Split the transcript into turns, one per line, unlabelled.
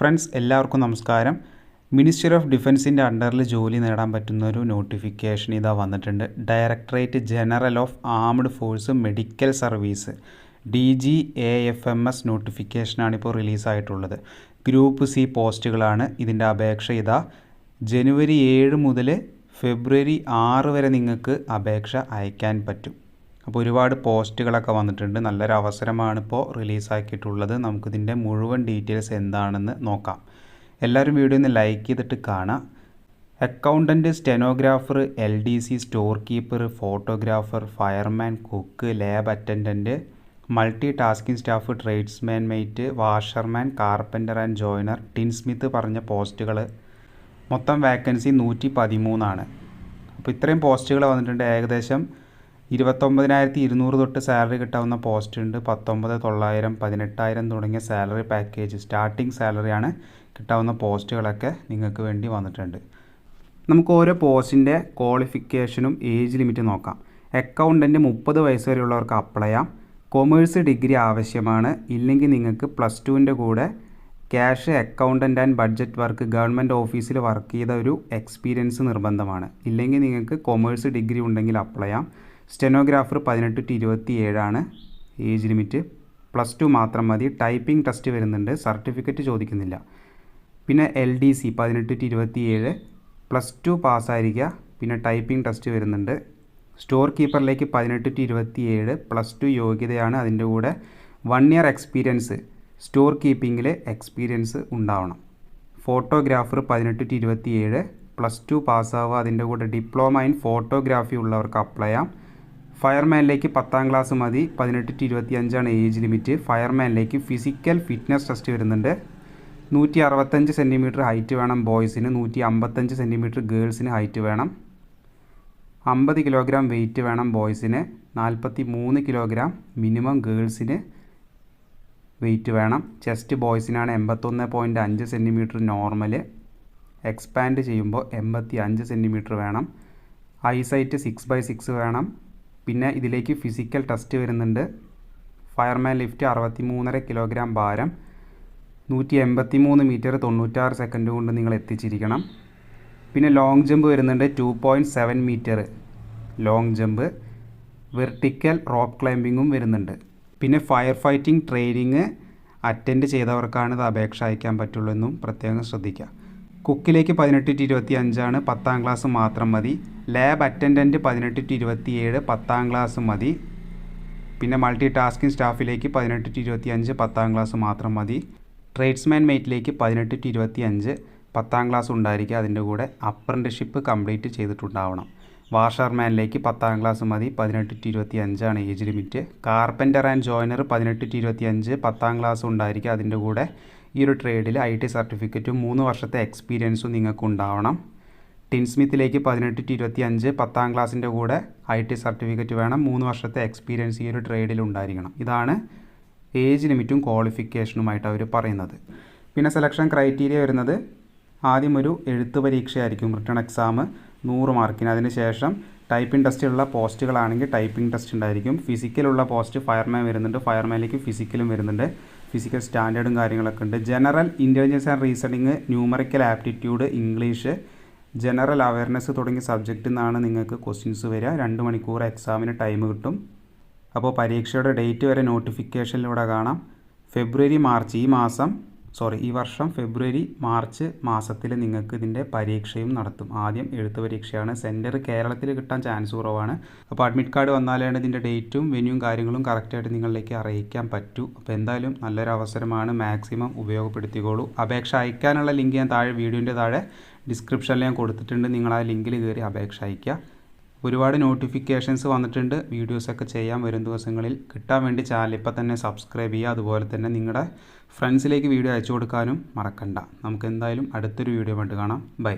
Friends എല്ലാവർക്കും നമസ്കാരം. Ministry of ഡിഫൻസിന്റെ അണ്ടറിൽ ജോലി നേടാൻ പറ്റുന്ന ഒരു നോട്ടിഫിക്കേഷൻ ഇതാ വന്നിട്ടുണ്ട്. Directorate general of armed force medical service D G A F M S നോട്ടിഫിക്കേഷനാണ് ഇപ്പോൾ റിലീസായിട്ടുള്ളത്. ഗ്രൂപ്പ് സി പോസ്റ്റുകളാണ് ഇതിന്റെ അപേക്ഷ ഇതാ. ജനുവരി ഏഴ് മുതൽ ഫെബ്രുവരി ആറ് വരെ നിങ്ങൾക്ക് അപേക്ഷ അയക്കാൻ പറ്റും. അപ്പോൾ ഒരുപാട് പോസ്റ്റുകളൊക്കെ വന്നിട്ടുണ്ട്. നല്ലൊരു അവസരമാണ് ഇപ്പോൾ റിലീസാക്കിയിട്ടുള്ളത്. നമുക്കിതിന്റെ മുഴുവൻ ഡീറ്റെയിൽസ് എന്താണെന്ന് നോക്കാം. എല്ലാവരും വീഡിയോ ഒന്ന് ലൈക്ക് ചെയ്തിട്ട് കാണാം. Accountant stenographer L D C store keeper photographer fireman cook lab attendant multi tasking staff tradesman mate washerman carpenter and joiner tinsmith പറഞ്ഞ പോസ്റ്റുകൾ. മൊത്തം വാക്കൻസി നൂറ്റി പതിമൂന്നാണ് അപ്പോൾ ഇത്രയും പോസ്റ്റുകൾ വന്നിട്ടുണ്ട്. ഏകദേശം ഇരുപത്തൊമ്പതിനായിരത്തി ഇരുന്നൂറ് തൊട്ട് സാലറി കിട്ടാവുന്ന പോസ്റ്റ് ഉണ്ട്. പത്തൊമ്പത് തൊള്ളായിരം പതിനെട്ടായിരം തുടങ്ങിയ സാലറി പാക്കേജ് സ്റ്റാർട്ടിംഗ് സാലറിയാണ് കിട്ടാവുന്ന പോസ്റ്റുകളൊക്കെ നിങ്ങൾക്ക് വേണ്ടി വന്നിട്ടുണ്ട്. നമുക്ക് ഓരോ പോസ്റ്റിന്റെ ക്വാളിഫിക്കേഷനും ഏജ് ലിമിറ്റ് നോക്കാം. അക്കൗണ്ടന്റ് മുപ്പത് വയസ്സ് വരെയുള്ളവർക്ക് അപ്ലൈ ചെയ്യാം. കൊമേഴ്സ് ഡിഗ്രി ആവശ്യമാണ്. ഇല്ലെങ്കിൽ നിങ്ങൾക്ക് പ്ലസ് ടുവിന്റെ കൂടെ cash accountant and budget work government ഓഫീസിൽ വർക്ക് ചെയ്ത ഒരു എക്സ്പീരിയൻസ് നിർബന്ധമാണ്. ഇല്ലെങ്കിൽ നിങ്ങൾക്ക് കൊമേഴ്സ് ഡിഗ്രി ഉണ്ടെങ്കിൽ അപ്ലൈ ചെയ്യാം. സ്റ്റെനോഗ്രാഫർ പതിനെട്ട് ടു ഇരുപത്തി ഏഴാണ് ഏജ് ലിമിറ്റ്. പ്ലസ് ടു മാത്രം മതി. ടൈപ്പിംഗ് ടെസ്റ്റ് വരുന്നുണ്ട്. സർട്ടിഫിക്കറ്റ് ചോദിക്കുന്നില്ല. പിന്നെ എൽ ഡി സി പതിനെട്ട് ടു ഇരുപത്തി ഏഴ് പ്ലസ് ടു പാസ്സായിരിക്കുക. പിന്നെ ടൈപ്പിംഗ് ടെസ്റ്റ് വരുന്നുണ്ട്. സ്റ്റോർ കീപ്പറിലേക്ക് പതിനെട്ട് ടു ഇരുപത്തി ഏഴ് പ്ലസ് ടു യോഗ്യതയാണ് അതിന്റെ കൂടെ. One year experience. സ്റ്റോർ കീപ്പിങ്ങിൽ എക്സ്പീരിയൻസ് ഉണ്ടാവണം. ഫോട്ടോഗ്രാഫർ പതിനെട്ട് ടു ഇരുപത്തി ഏഴ് പ്ലസ് ടു പാസ്സാവുക. അതിന്റെ കൂടെ ഡിപ്ലോമ ഇൻ ഫോട്ടോഗ്രാഫി ഉള്ളവർക്ക് അപ്ലൈ ചെയ്യാം. ഫയർമാനിലേക്ക് പത്താം ക്ലാസ് മതി. പതിനെട്ട് ടു ഇരുപത്തി അഞ്ചാണ് ഏജ് ലിമിറ്റ്. ഫയർമാനിലേക്ക് ഫിസിക്കൽ ഫിറ്റ്നസ് ടെസ്റ്റ് വരുന്നുണ്ട്. നൂറ്റി അറുപത്തഞ്ച് സെന്റിമീറ്റർ ഹൈറ്റ് വേണം ബോയ്സിന്. നൂറ്റി അമ്പത്തഞ്ച് സെന്റിമീറ്റർ ഗേൾസിന് ഹൈറ്റ് വേണം. അമ്പത് കിലോഗ്രാം വെയിറ്റ് വേണം ബോയ്സിന്. നാൽപ്പത്തി മൂന്ന് കിലോഗ്രാം മിനിമം ഗേൾസിന് വെയിറ്റ് വേണം. ചെസ്റ്റ് ബോയ്സിനാണ് എൺപത്തൊന്ന് പോയിന്റ് അഞ്ച് സെന്റിമീറ്റർ നോർമൽ എക്സ്പാൻഡ് ചെയ്യുമ്പോൾ എൺപത്തി അഞ്ച് സെന്റിമീറ്റർ വേണം. ഐസൈറ്റ് സിക്സ് ബൈ സിക്സ് വേണം. പിന്നെ ഇതിലേക്ക് ഫിസിക്കൽ ടെസ്റ്റ് വരുന്നുണ്ട്. ഫയർമാൻ ലിഫ്റ്റ് അറുപത്തി മൂന്നര കിലോഗ്രാം ഭാരം നൂറ്റി എൺപത്തി മൂന്ന് മീറ്റർ തൊണ്ണൂറ്റാറ് സെക്കൻഡ് കൊണ്ട് നിങ്ങൾ എത്തിച്ചിരിക്കണം. പിന്നെ ലോങ് ജമ്പ് വരുന്നുണ്ട് two point seven metre long jump vertical rope ക്ലൈമ്പിങ്ങും വരുന്നുണ്ട്. പിന്നെ ഫയർ ഫൈറ്റിംഗ് ട്രെയിനിങ് അറ്റൻഡ് ചെയ്തവർക്കാണ് ഇത് അപേക്ഷ അയക്കാൻ പറ്റുള്ളൂ എന്നും പ്രത്യേകം ശ്രദ്ധിക്കുക. കുക്കിലേക്ക് പതിനെട്ട് ടു ഇരുപത്തി അഞ്ചാണ് പത്താം ക്ലാസ് മാത്രം മതി. ലാബ് അറ്റൻഡന്റ് പതിനെട്ട് ടു ഇരുപത്തി ഏഴ് പത്താം ക്ലാസ് മതി. പിന്നെ മൾട്ടി ടാസ്കിംഗ് സ്റ്റാഫിലേക്ക് പതിനെട്ട് ടു ഇരുപത്തി അഞ്ച് പത്താം ക്ലാസ് മാത്രം മതി. ട്രേഡ്സ്മാൻ മെയ്റ്റിലേക്ക് പതിനെട്ട് ടു ഇരുപത്തി അഞ്ച് പത്താം ക്ലാസ് ഉണ്ടായിരിക്കുക അതിന്റെ കൂടെ. Apprenticeship complete ചെയ്തിട്ടുണ്ടാവണം. വാഷർമാനിലേക്ക് പത്താം ക്ലാസ് മതി. പതിനെട്ട് ടു ഇരുപത്തി അഞ്ചാണ് age limit. Carpenter and joiner പതിനെട്ട് ടു ഇരുപത്തി അഞ്ച് പത്താം ക്ലാസ് ഉണ്ടായിരിക്കുക അതിന്റെ കൂടെ. ഈ ഒരു ട്രേഡിൽ ഐ ടി സർട്ടിഫിക്കറ്റും മൂന്ന് വർഷത്തെ എക്സ്പീരിയൻസും നിങ്ങൾക്ക് ഉണ്ടാവണം ടിൻസ്മിത്തിലേക്ക് പതിനെട്ട് ടു ഇരുപത്തി അഞ്ച് പത്താം ക്ലാസ്സിന്റെ കൂടെ ഐ ടി സർട്ടിഫിക്കറ്റ് വേണം. മൂന്ന് വർഷത്തെ എക്സ്പീരിയൻസ് ഈ ഒരു ട്രേഡിൽ ഉണ്ടായിരിക്കണം. ഇതാണ് ഏജ് ലിമിറ്റും ക്വാളിഫിക്കേഷനുമായിട്ട് അവർ പറയുന്നത്. പിന്നെ സെലക്ഷൻ ക്രൈറ്റീരിയ വരുന്നത് ആദ്യം ഒരു എഴുത്ത് പരീക്ഷയായിരിക്കും. റിട്ടേൺ എക്സാം നൂറ് മാർക്കിന് അതിന് ശേഷം ടൈപ്പിംഗ് ടെസ്റ്റിലുള്ള പോസ്റ്റുകളാണെങ്കിൽ ടൈപ്പിംഗ് ടെസ്റ്റ് ഉണ്ടായിരിക്കും. ഫിസിക്കലുള്ള പോസ്റ്റ് ഫയർമാൻ വരുന്നുണ്ട്. ഫയർമാനിലേക്ക് ഫിസിക്കലും വരുന്നുണ്ട്. ഫിസിക്കൽ സ്റ്റാൻഡേർഡും കാര്യങ്ങളൊക്കെ ഉണ്ട്. General intelligence and reasoning numerical aptitude English general awareness തുടങ്ങിയ സബ്ജക്റ്റിൽ നിന്നാണ് നിങ്ങൾക്ക് ക്വസ്റ്റ്യൻസ് വരിക. രണ്ട് മണിക്കൂർ എക്സാമിന് ടൈം കിട്ടും. അപ്പോൾ പരീക്ഷയുടെ ഡേറ്റ് വരെ നോട്ടിഫിക്കേഷനിലൂടെ കാണാം. ഫെബ്രുവരി മാർച്ച് ഈ മാസം സോറി ഈ വർഷം ഫെബ്രുവരി മാർച്ച് മാസത്തിൽ നിങ്ങൾക്ക് ഇതിന്റെ പരീക്ഷയും നടത്തും. ആദ്യം എഴുത്ത് പരീക്ഷയാണ്. സെന്റർ കേരളത്തിൽ കിട്ടാൻ ചാൻസ് കുറവാണ്. അപ്പോൾ അഡ്മിറ്റ് കാർഡ് വന്നാലാണ് ഇതിന്റെ ഡേറ്റും വെന്യൂവും കാര്യങ്ങളും കറക്റ്റായിട്ട് നിങ്ങളിലേക്ക് അറിയിക്കാൻ പറ്റൂ. അപ്പോൾ എന്തായാലും നല്ലൊരു അവസരമാണ്. മാക്സിമം ഉപയോഗപ്പെടുത്തിക്കോളൂ. അപേക്ഷ അയക്കാനുള്ള ലിങ്ക് ഞാൻ താഴെ വീഡിയോന്റെ താഴെ ഡിസ്ക്രിപ്ഷനിൽ ഞാൻ കൊടുത്തിട്ടുണ്ട്. നിങ്ങൾ ആ ലിങ്കിൽ കയറി അപേക്ഷ അയയ്ക്കുക ഒരുപാട് നോട്ടിഫിക്കേഷൻസ് വന്നിട്ടുണ്ട്. വീഡിയോസൊക്കെ ചെയ്യാൻ വരും ദിവസങ്ങളിൽ. കിട്ടാൻ വേണ്ടി ചാനൽ ഇപ്പം തന്നെ സബ്സ്ക്രൈബ് ചെയ്യുക. അതുപോലെ തന്നെ നിങ്ങളുടെ ഫ്രണ്ട്സിലേക്ക് വീഡിയോ അയച്ചു കൊടുക്കാനും മറക്കണ്ട. നമുക്ക് എന്തായാലും അടുത്തൊരു വീഡിയോ ആയിട്ട് കാണാം. ബൈ